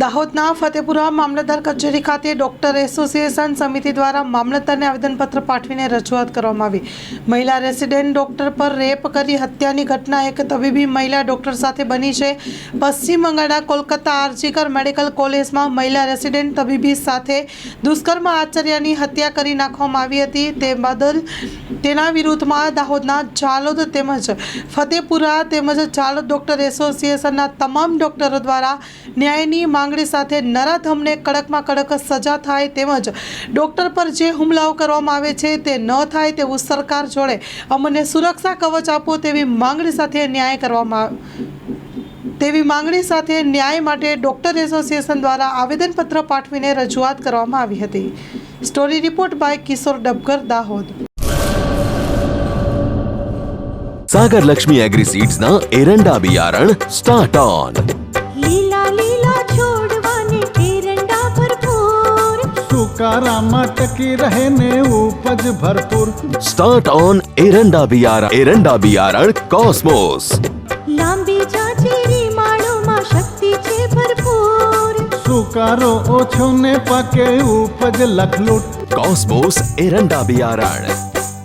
દાહોદના ફતેપુરા મામલતદાર કચેરી ખાતે ડોક્ટર એસોસિએશન સમિતિ દ્વારા મામલતદારને આવેદનપત્ર પાઠવીને રજૂઆત કરવામાં આવી. મહિલા રેસિડેન્ટ ડોક્ટર પર રેપ કરી હત્યાની ઘટના એક તબીબી મહિલા ડોક્ટર સાથે બની છે. પશ્ચિમ બંગાળના કોલકાતા આરજીકર મેડિકલ કોલેજમાં મહિલા રેસિડેન્ટ તબીબી સાથે દુષ્કર્મ આચર્યાની હત્યા કરી નાખવામાં આવી હતી. તે બદલ તેના વિરુદ્ધમાં દાહોદના ચાલોદ તેમજ ફતેપુરા તેમજ ચાલોદ ડોક્ટર એસોસિએશનના તમામ ડોક્ટરો દ્વારા ન્યાયની માંગણી સાથે નરાધમને કડકમાં કડક સજા થાય તેમજ ડોક્ટર પર જે હુમલાઓ કરવામાં આવે છે તે ન થાય તેવું સરકાર જોડે અમને સુરક્ષા કવચ આપો તેવી માંગણી સાથે ન્યાય કરવામાં તેવી માંગણી સાથે ન્યાય માટે ડોક્ટર એસોસિએશન દ્વારા આવેદનપત્ર પાઠવીને રજૂઆત કરવામાં આવી હતી. Story report by Kishor Dabkar Dahod. Sagar Lakshmi એગ્રીસીડ્સના એરંડા બિયારણ સ્ટાર્ટ ઓન. रामा टकी रहने उपज भरपूर। स्टार्ट ऑन एरंडा बियारा एरंडा बियारण कॉस्मोस लांबी जाचेरी माणो मा शक्ति छे भरपूर। सुकारो ओछो ने पाके उपज लखलूट। कॉस्मोस एरंडा बियारण